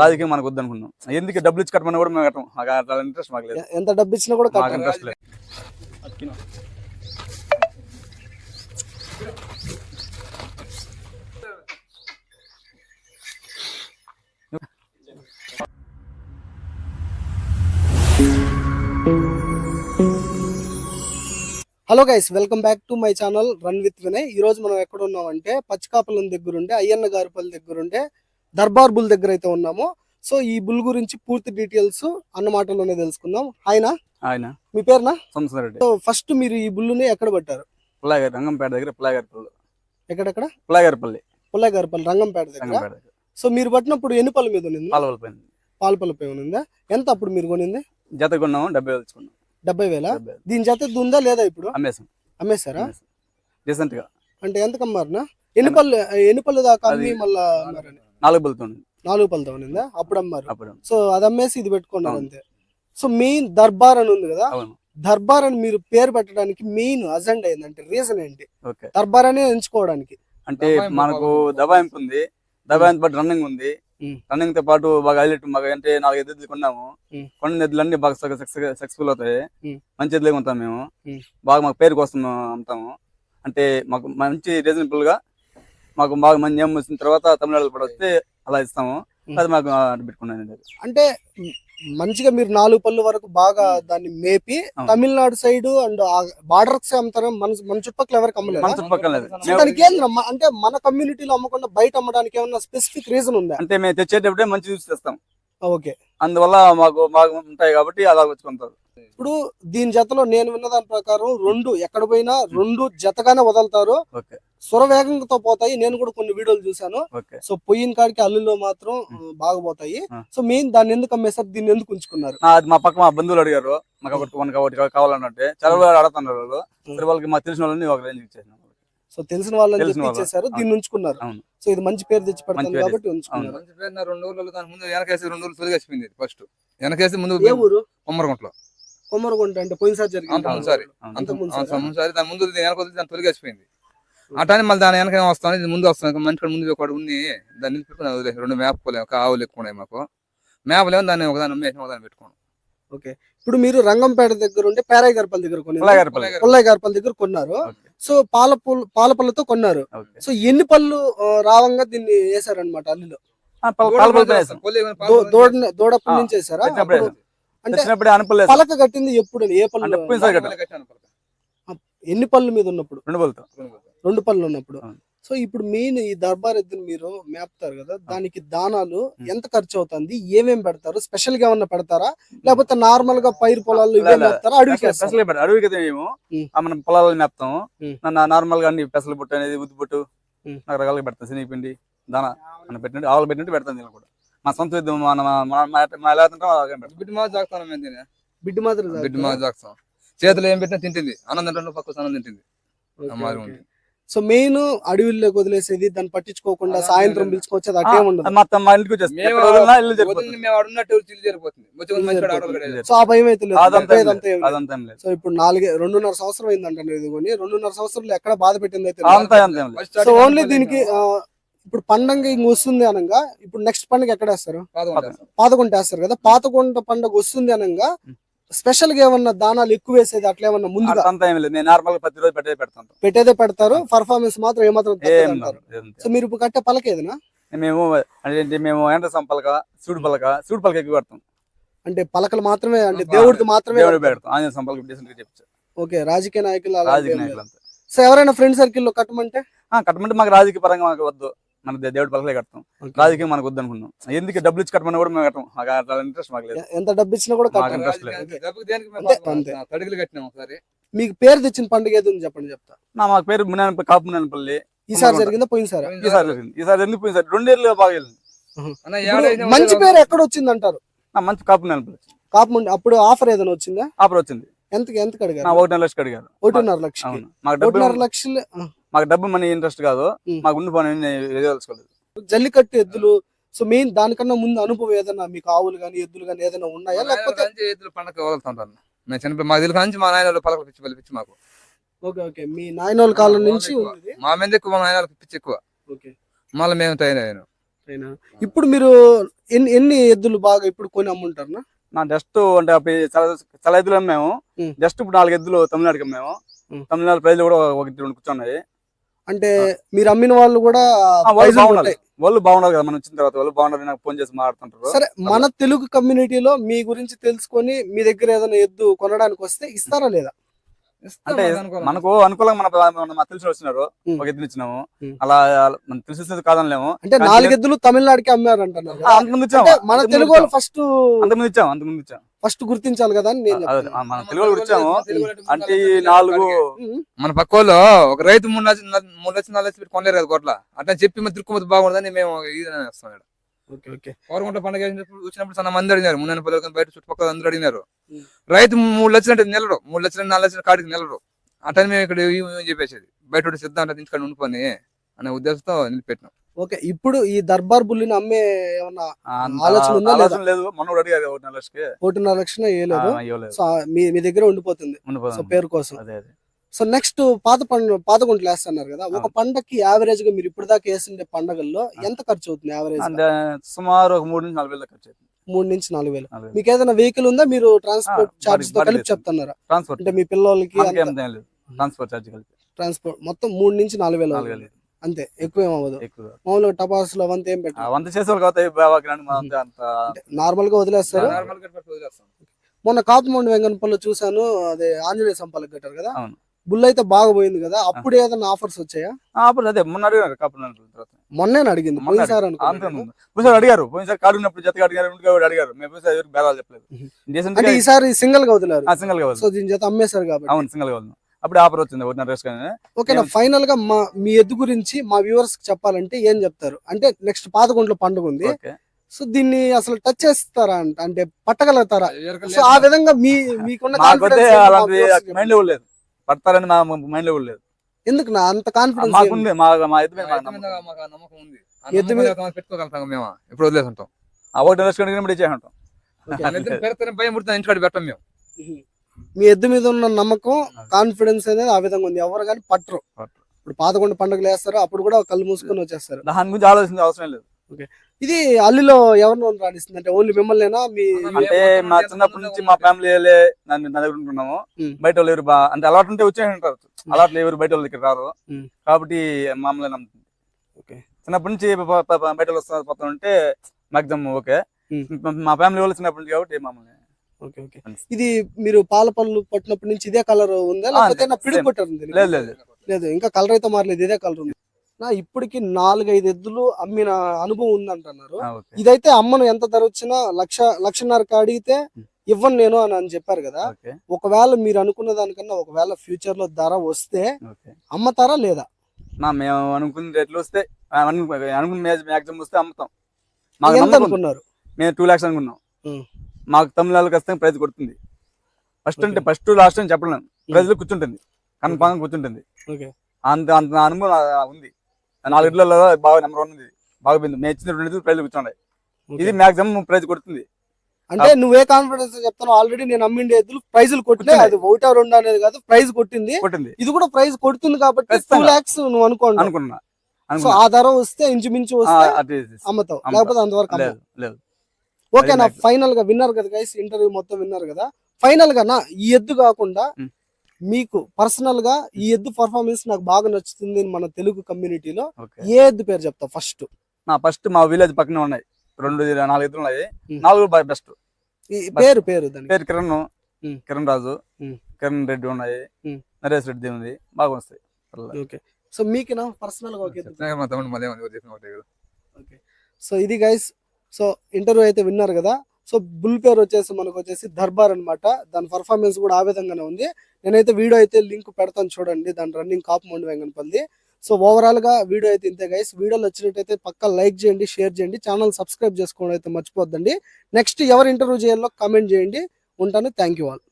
రాజకీయం మనకు వద్దనుకున్నాం ఎందుకు డబ్బులు ఇచ్చి కట్టమని కూడా మేము కట్టం మాకు అట్లా ఇంట్రెస్ట్ మాకు లేదు. ఎంత డబ్బు ఇచ్చినా కూడా మాకు. ఇంట్రెస్ట్ లేదు. Hello guys welcome back to my channel run with Vinay. ఈ రోజు మనం ఎక్కడ ఉన్నామంటే పచ్చికాపలం దగ్గర ఉండే అయ్యన్న గారిపల్లి దగ్గర ఉండే దర్బార్ బుల్ దగ్గర అయితే ఉన్నాము. సో ఈ బుల్ గురించి పూర్తి డీటెయిల్స్ అన్న మాటల్లోనే తెలుసుకుందాం. ఆయన ఆయన మీ పేరునా? సో ఫస్ట్ మీరు ఈ బుల్లుని ఎక్కడ పట్టారు? పుల్లాగారి రంగంపేట దగ్గర పుల్లాగారిపల్లి. ఎక్కడెక్కడ? పుల్లాగారిపల్లి. పుల్లగారిపల్లి రంగంపేట దగ్గర. రంగంపేట దగ్గర. సో మీరు పట్టినప్పుడు ఎన్ని పళ్ళు మీద ఉన్నింది? పాలవల పైన పాలపల్లి పై ఉన్నిందా? ఎంత అప్పుడు మీరు కొనింది? జత కొన్నాము డెబ్బై వేలు తెచ్చుకున్నాం. డెబ్బై వేల? డెబ్బై వేలు. దీని జత ఇది ఉందా లేదా ఇప్పుడు? అమ్మేసాం. అమ్మేశారా డీసెంట్గా. అంటే ఎంత కమ్మారునా? ఎన్ని పళ్ళు ఎన్ని పళ్ళు దాకా అమ్మి మళ్ళా అమ్మారని? నాలుగు బలుతుంది నాలుగు పళ్ళతో ఉన్నిందా? అప్పుడు అమ్మారు. అప్పుడు సో అది అమ్మేసి ఇది పెట్టుకున్నారు. అంతే. సో మెయిన్ దర్బార్ అని ఉంది కదా? దర్బార్ అని మీరు పేరు పెట్టడానికి మెయిన్ అజెండా ఏంటంటే రీజన్ ఏంటి? ఓకే. దర్బార్ అనే ఎంచుకోవడానికి. అంటే మనకు దబాయింపు ఉంది. దబాయింపు పాటు రన్నింగ్ ఉంది. రన్నింగ్తో పాటు బాగా హైలైట్ మాకు అంటే నాలుగు ఎద్దులు కొన్నాము. కొన్ని ఎద్దులు అన్ని బాగా సక్సెస్ఫుల్ అవుతాయి. మంచి ఎద్దులే ఉంటాం మేము. బాగా మాకు పేరు కోసం అమ్ముతాము. అంటే మాకు మంచి రీజనబుల్గా మాకు బాగా మంచి నేమ్ వచ్చిన తర్వాత తమిళనాడు కూడా వస్తే అలా ఇస్తాము. అది మాకు అటు పెట్టుకున్నాను అంటే మంచిగా మీరు నాలుగు పళ్ళు వరకు బాగా దాన్ని మేపి. తమిళనాడు సైడ్ అండ్ బార్డర్ అమ్ముతారు మన మన చుట్టుపక్కల ఎవరికి అమ్మలేదు. మన చుట్టుపక్కల దానికి అంటే మన కమ్యూనిటీలో అమ్మకుండా బయట అమ్మడానికి ఏమన్నా స్పెసిఫిక్ రీజన్ ఉందా? అంటే మేము తెచ్చేటప్పుడే మంచి చూసి తెస్తాం. ఓకే. అందువల్ల మాకు బాగా ఉంటాయి కాబట్టి అలా వచ్చుకుంటారు ఇప్పుడు దీని జతలో నేను విన్న దాని ప్రకారం రెండు ఎక్కడ పోయినా రెండు జతగానే వదులుతారు. ఓకే. సురవేగంతో పోతాయి. నేను కూడా కొన్ని వీడియోలు చూసాను సో పోయిన కాడికి అల్లులో మాత్రం బాగా పోతాయి. సో మెయిన్ దాన్ని ఎందుకు అమ్మేస్తారు దీన్ని ఎందుకు ఉంచుకున్నారు? అది మా పక్క మా బంధువులు అడిగారు. మాకు ఒకటి మనకి ఒకటి కావాలన్నట్టే. చాలా రోజులు అడుగుతున్నారు వాళ్ళు. వాళ్ళకి మాకు తెలిసిన వాళ్ళని ఒక రేంజ్ ఇచ్చేసినాం సో తెలిసిన వాళ్ళని. ఇచ్చేసారు దీన్ని ఉంచుకున్నారు. సో ఇది మంచి పేరు తెచ్చి పెడతాను కాబట్టి ఉంచుకున్నారు. మంచి పేరు నా రెండు ఊర్లలో దాని ముందు వెనకేసి రెండు ఊర్లు తొలిగేసిపోయింది ఫస్ట్ వెనకేసి ముందు ఏ ఊరు? కొమ్మరగుంట్లో కొమ్మరగుంట అంటే పోయినసారి అంత జరిగింది ముందుసారి. ముందుసారి దాని ముందు వెనక వదిలి దాన్ని తొలిగేసిపోయింది అటాని మళ్ళీ దాని వెనక వస్తాను ఇది ముందు వస్తాను మంచి కాడ ముందు ఒకటి ఉంది. దాన్ని నిలిపిపెట్టుకుని వదిలేసి రెండు మేపలు ఒక ఆవులు ఎక్కువ ఉన్నాయి మాకు. మేపలేమో దాన్ని ఒకదాన్ని అమ్మేసి ఒకదాన్ని పెట్టుకోండి ఓకే. ఇప్పుడు మీరు రంగంపేట దగ్గర ఉంటే పేరాయి గర్పల్ దగ్గర కొన్నారు. పుల్లయ్య గారిపల్ దగ్గర. కొన్నారు. సో పాల పుల్- పాల పళ్ళతో కొన్నారు. సో ఎన్ని పళ్ళు రావంగా దీన్ని వేసారనమాట అల్లులో? దూడ దూడపు ఆ, నుంచి వేసారా తెచ్చినప్పుడే అంటే అనుకోలేదు పలక కట్టింది ఎప్పుడు ఏ పళ్ళు? పోయినసారి. ఎన్ని పళ్ళు మీద ఉన్నప్పుడు? రెండు బలుతో రెండు పళ్ళు. ఉన్నప్పుడు. సో ఇప్పుడు మెయిన్ ఈ దర్బార్ ఎద్దును మీరు మేపుతారు కదా దానికి దానాలు ఎంత ఖర్చు అవుతుంది ఏమేం పెడతారు? స్పెషల్గా ఏమన్నా పెడతారా? లేకపోతే నార్మల్గా పైరు పొలాల్లో ఇవే లే, లే. మేపుతారా? అడవికి? పెసలు అడవికి మేము మన పొలాలను మేపుతాము నార్మల్గా అన్ని పెసలు పుట్టు అనేది ఉద్ది ఉమ్. రకరకాలుగా పెడతాం. శనగపిండి దాన మనం పెట్టినట్టు ఆవులు పెట్టినట్టు పెడతాం దీనిలో కూడా. మా సొంత విద్య మన మన- మన- మా- ఎలా బిడ్డ మాది జాగ్తాను మేము తినే. బిడ్డ మాత్రం బిడ్డ జాగ్తాం చేతులు ఏం పెట్టినా తింటుంది. అన్నం తింటాను పక్క తింటుంది. సో మెయిన్ అడవిలోకి వదిలేసేది దాన్ని పట్టించుకోకుండా సాయంత్రం. పిలుచుకోవచ్చేది అట్టే ఉండదు. మొత్తం మా ఇంటికి సో ఆ భయం అయితే లేదు. సో ఇప్పుడు నాలుగే రెండున్నర సంవత్సరం అయిందంట ఇది కొని. రెండున్నర సంవత్సరంలో ఎక్కడ బాధ పెట్టింది అయితే ఓన్లీ దీనికి ఇప్పుడు పండగ ఇంక వస్తుంది అనగా ఇప్పుడు నెక్స్ట్ పండుగ ఎక్కడ వేస్తారు? పాతగుంట వేస్తారు. కదా పాతగుంట పండుగ వస్తుంది అనగా స్పెషల్గా ఏమన్నా దానాలు ఎక్కువ వేసేది అట్లా ఏమన్నా అంతా ఏం లేదు. నేను నార్మల్గా ప్రతి రోజు పెట్టే పెడతాను పెట్టేదే పెడతారు పర్ఫార్మెన్స్ మాత్రం ఏమాత్రం సో మీరు ఇప్పుడు కట్టే పలకేదనా మేము అంటే మేము ఎండ సంపలక సూడు పలక సూడు పలక ఎక్కువ పెడతాం. అంటే పలకలు మాత్రమే అంటే దేవుడికి మాత్రమే పెడతాం. ఆంజనేయ సంపలక డీసెంట్గా చెప్పచ్చు. ఓకే రాజకీయ నాయకులు రాజకీయ. నాయకులు అంతా. సో ఎవరైనా ఫ్రెండ్ సర్కిల్లో కట్టమంటే? ఆ, కట్టమంటే మాకు రాజకీయ పరంగా మాకు వద్దు. మన దే- దేవుడి పలకలే కడతాం. రాజకీయం మనకు వద్దు అనుకున్నాం ఎందుకు డబ్బులు ఇచ్చి కట్టమని కూడా మేము కట్టం. మాకు ఇంట్రెస్ట్ మాకు లేదు. ఎంత డబ్బు ఇచ్చినా కూడా మాకు interest లేదు. తడిగిలు కట్టినాం ఒకసారి. మీకు పేరు తెచ్చిన పండుగ ఏదో చెప్పండి చెప్తా. నా మాకు పేరు మునానపల్లి కాపు మునానపల్లి ఈసారి. జరిగిందా? పోయినసారి? ఈసారి జరిగింది. ఈసారి ఎందుకు పోయింది సార్ రెండేళ్ళు బాగా వెళ్ళింది. మంచి పేరు ఎక్కడ వచ్చింది అంటారు? నా మంచి కాపు మునానపల్లి కాపముండి అప్పుడు ఆఫర్ ఏదైనా వచ్చిందా? ఆఫర్ వచ్చింది. ఎంత ఎంత నా అడిగారు ఒకటిన్నర లక్షకి అడిగారు. ఒకటిన్నర లక్షకి. అవును. మాకు డబ్బు ఒకటిన్నర లక్షలు మాకు డబ్బు మనీ ఇంట్రెస్ట్ కాదు. మాకు ఉండి పని తెలుసుకోలేదు జల్లికట్టు ఎద్దులు సో మెయిన్ దానికన్నా ముందు అనుభవం ఏదైనా మీకు ఆవులు గాని ఎద్దులు గాని ఏదైనా ఉన్నాయా? మా లేకపోతే ఎద్దులు పండగ వదులుతుంటారు మేము చిన్నపిల్ల మాకు తెలుసు నుంచి మా నాయన పలకలు పిచ్చి పిలిపించి మాకు. Okay okay. మీ నాయనోళ్ళ కాలం మా నుంచి మా మీద ఎక్కువ మా నాయన పిచ్చి ఎక్కువ. ఓకే. మళ్ళీ మేము ట్రైన్ అయ్యాను. ఇప్పుడు మీరు ఎన్ని ఎన్ని ఎద్దులు బాగా ఇప్పుడు కొని అమ్ముంటారు నా జస్ట్ అంటే అప్పుడు చాలా ఎద్దులు మేము ఉం. జస్ట్ ఇప్పుడు నాలుగు ఎద్దులు తమిళనాడుకి మేము ఉం. తమిళనాడు ప్రైజ్లు కూడా ఒక ఇద్దరు కూర్చున్నాయి. అంటే మీరు అమ్మిన వాళ్ళు కూడా వాళ్ళు బాగున్నారు ఉంటాయి. వాళ్ళు బాగున్నారు కదా మనం వచ్చిన తర్వాత వాళ్ళు బాగున్నారు నాకు ఫోన్ చేసి మాట్లాడుతుంటారు సరే మన తెలుగు కమ్యూనిటీలో మీ గురించి తెలుసుకొని మీ దగ్గర ఏదైనా ఎద్దు కొనడానికి వస్తే ఇస్తారా లేదా అంటే మనకు అనుకూలం. మనకు అనుకూలంగా మన తెలిసిన వచ్చినారు. ఒక ఎద్దులు ఇచ్చినాము. అలా మనం తెలిసి కాదనలేము అంటే నాలుగు ఎద్దులు తమిళనాడుకి అమ్మారు అంటున్నారు అంతకుముందు ఇచ్చాము అంటే మన అంతకుముందు తెలుగు వాళ్ళు. ఫస్ట్ అంతకుముందు ఇచ్చాము అంతకుముందు ఇచ్చాము ఫస్ట్ గుర్తించాలి కదా అని నేను చెప్తున్నా. మన తెలుగు అంటే ఈ నాలుగు మన పక్క వాళ్ళు ఒక రైతు మూడు లక్షలు మూడు లక్షలు నాలుగు లక్షలు పెట్టి కొనలేరు కదా కోట్ల. అట్లా చెప్పి మరి తిరుక్కుమతి బాగుండదని మేము ఇది వస్తాం ఇక్కడ. Okay okay. కోరగుంట పండుగ వచ్చినప్పుడు చాలా మంది అడిగినారు. మున్న పల్లె బయట చుట్టుపక్కల అందరూ అడిగినారు. ఉం. రైతు మూడు లక్షలు అంటే నెలరు. మూడు లక్షలు నాలుగు లక్షల కాడికి నెలరు. అట్లని మేము ఇక్కడ ఇవి- ఇవి చెప్పేసేది. బయట ఒకటి సిద్ధం అంటే ఇంటికాడ ఉండిపోని అనే ఉద్దేశంతో నిలిపెట్టినాం ఓకే ఇప్పుడు ఈ దర్బార్ బుల్లిని అమ్మే ఏమన్నా ఆలోచన ఉందా ఆలోచన లేదు. అడిగారు లక్షకి ఒకటిన్నర లక్షణ వేయలేదు సో మీ మీ దగ్గర ఉండిపోతుంది. సో. పేరు కోసం. అదే అదే. సో నెక్స్ట్ పాత పండు పాత గుంటలు వేస్తున్నారు కదా. ఒక. పండక్కి యావరేజ్గా మీరు ఇప్పుడు దాకా వేసిండే పండగల్లో ఎంత ఖర్చు అవుతుంది యావరేజ్ సుమారు ఒక మూడు నుంచి నాలుగు వేలు ఖర్చు అవుతుంది. మూడు నుంచి నాలుగు వేలు. మీకు ఏదైనా వెహికల్ ఉందా? మీరు ట్రాన్స్పోర్ట్ ఆ, చార్జెస్తో కలిపి చెప్తున్నారా? ట్రాన్స్పోర్ట్ అంటే మీ పిల్లలకి ట్రాన్స్పోర్ట్ ఛార్జ్ కలిపి. ట్రాన్స్పోర్ట్ మొత్తం మూడు నుంచి నాలుగు. వేలు. అంతే ఎక్కువ ఏం ఎక్కువ. మామూలుగా టపాసులు అవంతా ఏం ఆ, పెట్టారు వంద నార్మల్గా వదిలేస్తారు. మొన్న కాపుమండి వెంగనపల్లి చూసాను అదే ఆంజనేయ సంపాలకు కట్టారు కదా. బుల్ అయితే బాగా పోయింది కదా అప్పుడు ఏదైనా ఆఫర్స్ వచ్చాయా? ఆ, అప్పుడు అదే మొన్న అడిగారు తర్వాత. మొన్నే అడిగింది పోయినసారి అడిగారు. పోయినసారి ఉన్నప్పుడు జతగా అడిగారు అడిగారు. మేము పోయినసారి ఎవరికి బేరాలు చెప్పలేదు. అంటే ఈసారి సింగిల్గా వదిలారు. సింగల్గా వదిలేదు. సో దీని చేత అమ్మేశారు కాబట్టి. అవును సింగల్గా వదిలేదు అప్పుడు ఆఫర్ వచ్చింది ఒకటిన్నర రేస్ కానీ. ఓకేనా ఏం- ఫైనల్గా మా మీ ఎద్దు గురించి మా వ్యూవర్స్కి చెప్పాలంటే ఏం చెప్తారు? అంటే నెక్స్ట్ పాతగుంట్లో పండుగ ఉంది. ఓకే. సో దీన్ని అసలు టచ్ చేస్తారా అంట అంటే పట్టగలుగుతారా? సో ఆ విధంగా మీ మీకున్న. మైండ్లో లేదు. పడతారని మా మైండ్లో లేదు. ఎందుకు నా అంత కాన్ఫిడెన్స్ మాకుంది మా మా ఎద్దు మీద నమ్మకం. ఉంది. ఎద్దు మీద- పెట్టుకోగలుగుతాం మేము. ఇప్పుడు వదిలేసుంటాం ఆ ఒకటి లక్ష కడిగినప్పుడు ఇచ్చే ఉంటాం. భయం పుడుతుంది ఇంటికాడ పెట్టం మేము. మీ ఎద్దు మీద ఉన్న నమ్మకం కాన్ఫిడెన్స్ అనేది ఆ విధంగా ఉంది. ఎవరు కానీ పట్టరు. ఇప్పుడు పాతకొండ పండుగలు వేస్తారు అప్పుడు కూడా కళ్ళు మూసుకొని వచ్చేస్తారు. దాని గురించి ఆలోచించే అవసరం లేదు. ఇది అల్లిలో ఎవరినో రాణిస్తుంది? అంటే ఓన్లీ మిమ్మల్నేనా? మీ అంటే మా చిన్నప్పటి నుంచి మా ఫ్యామిలీ నన్ను నా దగ్గర ఉంటున్నాము. బయట వాళ్ళు ఎవరు బా. అంటే అలవాటు ఉంటే వచ్చే ఉంటారు అలవాట్లు ఎవరు బయట వాళ్ళు దగ్గర రారు. కాబట్టి మామూలుగా నమ్ముతుంది ఓకే. చిన్నప్పటి నుంచి బయట వాళ్ళు వస్తున్నారు పోతా ఉంటే మాక్సిమం ఓకే. మా ఫ్యామిలీ వాళ్ళు చిన్నప్పటి నుంచి కాబట్టి మామూలు ఓకే ఓకే. ఇది మీరు పాల పళ్ళు పట్టినప్పటి నుంచి ఇదే కలర్ ఉందా? లేకపోతే పిడుగు. పట్టారు? లేదు లేదు లేదు. ఇంకా కలర్ అయితే మారలేదు ఇదే కలర్ ఉంది. నా ఇప్పటికి నాలుగైదు ఎద్దులు అమ్మిన అనుభవం ఉందంటున్నారు. ఆ, ఓకే. ఇదైతే అమ్మను ఎంత ధర వచ్చినా లక్ష లక్షన్నరకు అడిగితే. ఇవ్వను నేను అని అని చెప్పారు కదా. ఒకవేళ మీరు అనుకున్న దానికన్నా ఒకవేళ ఫ్యూచర్లో ధర వస్తే అమ్మతారా లేదా? నా మేము అనుకున్న రేట్లు వస్తే అనుకున్న మ్యాక్సిమం వస్తే అమ్ముతాం. ఎంత ఉంది. అనుకున్నారు? మేము టూ ల్యాక్స్ అనుకున్నాం. మాకు తమిళనాడు ఖచ్చితంగా ప్రైజ్ కొడుతుంది. ఫస్ట్ అంటే. ఫస్ట్ లాస్ట్ అని చెప్పలేను ప్రైజ్లో కూర్చుంటుంది. కన్ఫామ్ కూర్చుంటుంది. ఓకే. అంత అంత అనుభవం ఉంది. నాలుగు బాగా నెంబర్ వన్ ఉంది. బాగా పోయింది మేము ఇచ్చిన రెండు ప్రైజ్ కూర్చున్నాయి. ఇది మాక్సిమం ప్రైజ్ కొడుతుంది. అంటే నువ్వే కాన్ఫిడెన్స్ చెప్తాను ఆల్రెడీ నేను అమ్మిండే ఎద్దులు ప్రైజులు కొట్టినాయి. కొట్టినాయి. అది ఒకటా రెండు అనేది కాదు ప్రైజ్ కొట్టింది. కొట్టింది. ఇది కూడా ప్రైజ్ కొడుతుంది కాబట్టి టూ. లాక్స్ నువ్వు అనుకోండి. అనుకున్నా. సో ఆ ధర వస్తే ఇంచుమించు వస్తే. అమ్ముతావు. అమ్ముతా. లేకపోతే అంతవరకు. లేదు. లేదు ఓకే నా అది ఫైనల్గా విన్నారు కదా గైస్ ఇంటర్వ్యూ మొత్తం విన్నారు కదా. ఫైనల్గా నా ఈ ఎద్దు కాకుండా మ్. మీకు పర్సనల్గా ఈ ఎద్దు పర్ఫార్మెన్స్ నాకు బాగా నచ్చుతుంది మన తెలుగు కమ్యూనిటీలో ఏ ఎద్దు పేరు చెప్తావు ఫస్ట్ నా ఫస్ట్ మా విలేజ్ పక్కనే ఉన్నాయి. రెండు నాలుగు ఇద్దరు ఉన్నాయి. ఉమ్. నాలుగు బెస్ట్ ఈ పేరు పేరు పేరు కిరణ్. కిరణ్ రాజు. కిరణ్ రెడ్డి ఉన్నాయి. నరేష్ రెడ్డి ఉంది. బాగా వస్తాయి. ఓకే సో మీకు నా పర్సనల్గా ఓకే సో ఇది గైస్ సో ఇంటర్వ్యూ అయితే విన్నారు కదా. సో బుల్ పేరు వచ్చేసి మనకు వచ్చేసి దర్బార్ అనమాట దాని పర్ఫార్మెన్స్ కూడా ఆ విధంగానే ఉంది. నేనైతే వీడియో అయితే లింక్ పెడతాను చూడండి. దాని రన్నింగ్ కాప్ మొండి వెంగనపల్లి. సో ఓవరాల్గా వీడియో అయితే ఇంతే గైస్ వీడియోలు వచ్చినట్టయితే పక్క లైక్ చేయండి షేర్ చేయండి. ఛానల్ సబ్స్క్రైబ్ చేసుకోవడం అయితే మర్చిపోద్దండి. నెక్స్ట్ ఎవరు ఇంటర్వ్యూ చేయాలో కామెంట్ చేయండి. ఉంటాను. Thank you all